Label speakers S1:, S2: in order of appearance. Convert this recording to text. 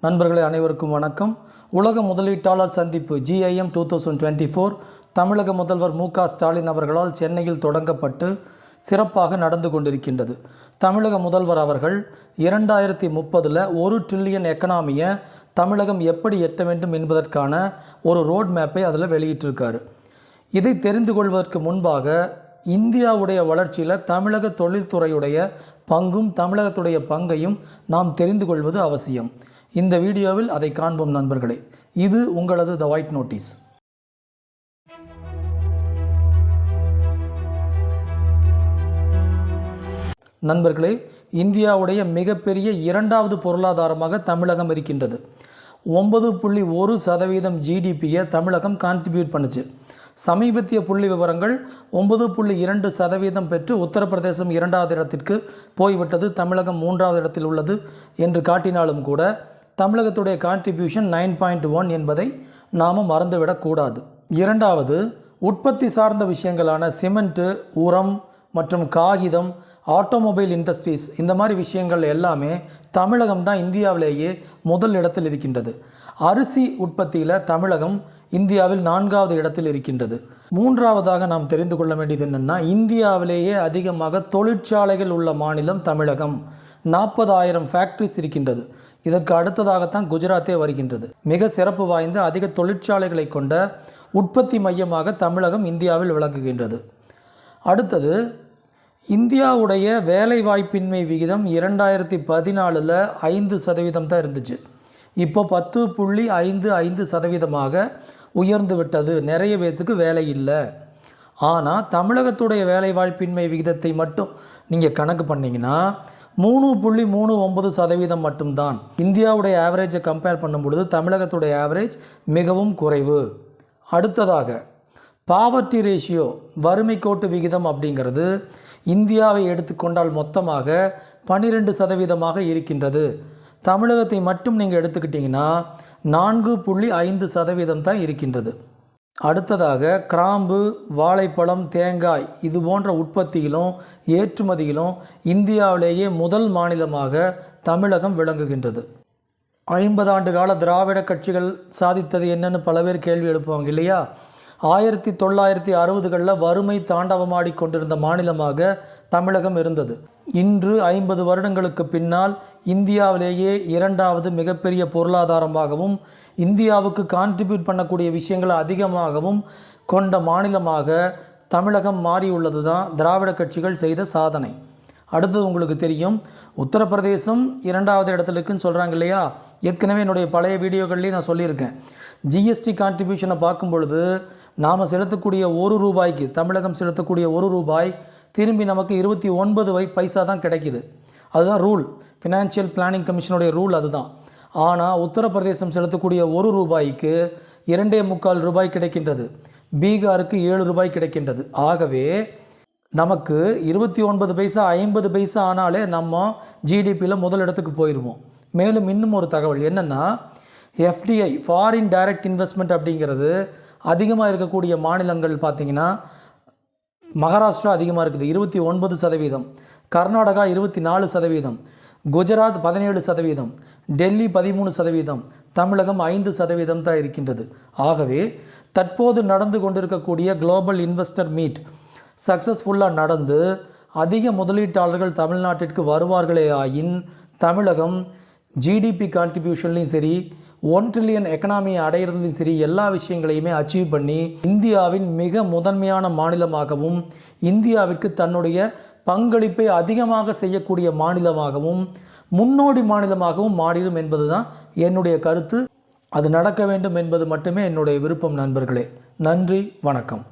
S1: நண்பர்களே அனைவருக்கும் வணக்கம். உலக முதலீட்டாளர் சந்திப்பு GIM two thousand twenty four தமிழக முதல்வர் மு ஸ்டாலின் அவர்களால் சென்னையில் தொடங்கப்பட்டு சிறப்பாக நடந்து கொண்டிருக்கின்றது. தமிழக முதல்வர் அவர்கள் இரண்டாயிரத்தி முப்பதில் ஒரு ட்ரில்லியன் எக்கனாமியை தமிழகம் எப்படி எட்ட வேண்டும் என்பதற்கான ஒரு ரோட் மேப்பை அதில் வெளியிட்டிருக்காரு. இதை தெரிந்து கொள்வதற்கு முன்பாக இந்தியாவுடைய வளர்ச்சியில் தமிழக தொழில்துறையுடைய பங்கும் தமிழகத்துடைய பங்கையும் நாம் தெரிந்து கொள்வது அவசியம். இந்த வீடியோவில் அதை காண்போம் நண்பர்களே. இது உங்களது த ஒயிட் நோட்டீஸ் நண்பர்களே இந்தியாவுடைய மிகப்பெரிய இரண்டாவது பொருளாதாரமாக தமிழகம் இருக்கின்றது. ஒன்பது புள்ளி ஒரு சதவீதம் ஜிடிபியை தமிழகம் கான்ட்ரிபியூட் பண்ணுச்சு. சமீபத்திய புள்ளி விவரங்கள் ஒன்பது புள்ளி இரண்டு சதவீதம் பெற்று உத்தரப்பிரதேசம் இரண்டாவது இடத்திற்கு போய்விட்டது தமிழகம் மூன்றாவது இடத்தில் உள்ளது என்று காட்டினாலும் கூட தமிழகத்துடைய கான்ட்ரிபியூஷன் நைன் பாயிண்ட் ஒன் என்பதை நாம் மறந்துவிடக்கூடாது இரண்டாவது உற்பத்தி சார்ந்த விஷயங்களான சிமெண்ட்டு உரம் மற்றும் காகிதம் ஆட்டோமொபைல் இண்டஸ்ட்ரீஸ் இந்த மாதிரி விஷயங்கள் எல்லாமே தமிழகம் தான் இந்தியாவிலேயே முதல் இடத்தில் இருக்கின்றது. அரிசி உற்பத்தியில் தமிழகம் இந்தியாவில் நான்காவது இடத்தில் இருக்கின்றது. மூன்றாவதாக நாம் தெரிந்து கொள்ள வேண்டியது என்னென்னா இந்தியாவிலேயே அதிகமாக தொழிற்சாலைகள் உள்ள மாநிலம் தமிழகம். நாற்பதாயிரம் ஃபேக்ட்ரிஸ் இருக்கின்றது. இதற்கு அடுத்ததாகத்தான் குஜராத்தே வருகின்றது. மிக சிறப்பு வாய்ந்த அதிக தொழிற்சாலைகளை கொண்ட உற்பத்தி மையமாக தமிழகம் இந்தியாவில் விளங்குகின்றது. அடுத்தது இந்தியாவுடைய வேலைவாய்ப்பின்மை விகிதம் இரண்டாயிரத்தி பதினாலில் ஐந்து சதவீதம் தான் இருந்துச்சு. இப்போ பத்து புள்ளி ஐந்து ஐந்து சதவீதமாக உயர்ந்து விட்டது. நிறைய பேர்த்துக்கு வேலை இல்லை. ஆனால் தமிழகத்துடைய வேலைவாய்ப்பின்மை விகிதத்தை மட்டும் நீங்கள் கணக்கு பண்ணிங்கன்னா மூணு புள்ளி மூணு ஒன்பது சதவீதம் மட்டும்தான். இந்தியாவுடைய ஆவரேஜை கம்பேர் பண்ணும் பொழுது தமிழகத்துடைய ஆவரேஜ் மிகவும் குறைவு. அடுத்ததாக பாவர்ட்டி ரேஷியோ வறுமை கோட்டு விகிதம் அப்படிங்கிறது இந்தியாவை எடுத்துக்கொண்டால் மொத்தமாக பன்னிரெண்டு சதவீதமாக இருக்கின்றது. தமிழகத்தை மட்டும் நீங்கள் எடுத்துக்கிட்டிங்கன்னா நான்கு புள்ளி ஐந்து சதவீதம் தான் இருக்கின்றது. அடுத்ததாக கிராம்பு வாழைப்பழம் தேங்காய் இது போன்ற உற்பத்தியிலும் ஏற்றுமதியிலும் இந்தியாவிலேயே முதல் மாநிலமாக தமிழகம் விளங்குகின்றது. ஐம்பது ஆண்டு கால திராவிட கட்சிகள் சாதித்தது என்னன்னு பல பேர் கேள்வி எழுப்புவாங்க இல்லையா? ஆயிரத்தி தொள்ளாயிரத்தி அறுபதுகளில் வறுமை தாண்டவமாடி கொண்டிருந்த மாநிலமாக தமிழகம் இருந்தது. இன்று ஐம்பது வருடங்களுக்கு பின்னால் இந்தியாவிலேயே இரண்டாவது மிகப்பெரிய பொருளாதாரமாகவும் இந்தியாவுக்கு கான்ட்ரிபியூட் பண்ணக்கூடிய விஷயங்களை அதிகமாகவும் கொண்ட மாநிலமாக தமிழகம் மாறியுள்ளது தான் திராவிட கட்சிகள் செய்த சாதனை. அடுத்தது உங்களுக்கு தெரியும் உத்தரப்பிரதேசம் இரண்டாவது இடத்துல இருக்குன்னு சொல்கிறாங்க இல்லையா? ஏற்கனவே என்னுடைய பழைய வீடியோக்கள்லேயும் நான் சொல்லியிருக்கேன். ஜிஎஸ்டி கான்ட்ரிபியூஷனை பார்க்கும் பொழுது நாம் செலுத்தக்கூடிய ஒரு ரூபாய்க்கு தமிழகம் செலுத்தக்கூடிய ஒரு ரூபாய் திரும்பி நமக்கு இருபத்தி ஒன்பது வை பைசா தான் கிடைக்குது. அதுதான் ரூல். ஃபினான்ஷியல் பிளானிங் கமிஷனுடைய ரூல் அதுதான். ஆனால் உத்தரப்பிரதேசம் செலுத்தக்கூடிய ஒரு ரூபாய்க்கு இரண்டே முக்கால் ரூபாய் கிடைக்கின்றது. பீகாருக்கு ஏழு ரூபாய் கிடைக்கின்றது. ஆகவே நமக்கு இருபத்தி ஒன்பது பைசா ஐம்பது பைசா ஆனாலே நம்ம ஜிடிபியில் முதல் இடத்துக்கு போயிடுவோம் மேலும் இன்னும் ஒரு தகவல் என்னென்னா எஃப்டிஐ ஃபாரின் டைரக்ட் இன்வெஸ்ட்மெண்ட் அப்படிங்கிறது அதிகமாக இருக்கக்கூடிய மாநிலங்கள் பார்த்திங்கன்னா மகாராஷ்டிரா அதிகமாக இருக்குது. இருபத்தி ஒன்பது சதவீதம். கர்நாடகா இருபத்தி நாலு சதவீதம். குஜராத் பதினேழு சதவீதம். டெல்லி பதிமூணு சதவீதம். தமிழகம் ஐந்து சதவீதம் தான் இருக்கின்றது. ஆகவே தற்போது நடந்து கொண்டிருக்கக்கூடிய குளோபல் இன்வெஸ்டர் மீட் சக்ஸஸ்ஃபுல்லாக நடந்து அதிக முதலீட்டாளர்கள் தமிழ்நாட்டிற்கு வருவார்களே ஆயின் தமிழகம் ஜிடிபி கான்ட்ரிபியூஷன்லையும் சரி ஒன் ட்ரில்லியன் எக்கனாமியை அடையிறதுலையும் சரி எல்லா விஷயங்களையுமே அச்சீவ் பண்ணி இந்தியாவின் மிக முதன்மையான மாநிலமாகவும் இந்தியாவிற்கு தன்னுடைய பங்களிப்பை அதிகமாக செய்யக்கூடிய மாநிலமாகவும் முன்னோடி மாநிலமாகவும் மாறிடும் என்பது தான் என்னுடைய கருத்து. அது நடக்க வேண்டும் என்பது மட்டுமே என்னுடைய விருப்பம் நண்பர்களே. நன்றி வணக்கம்.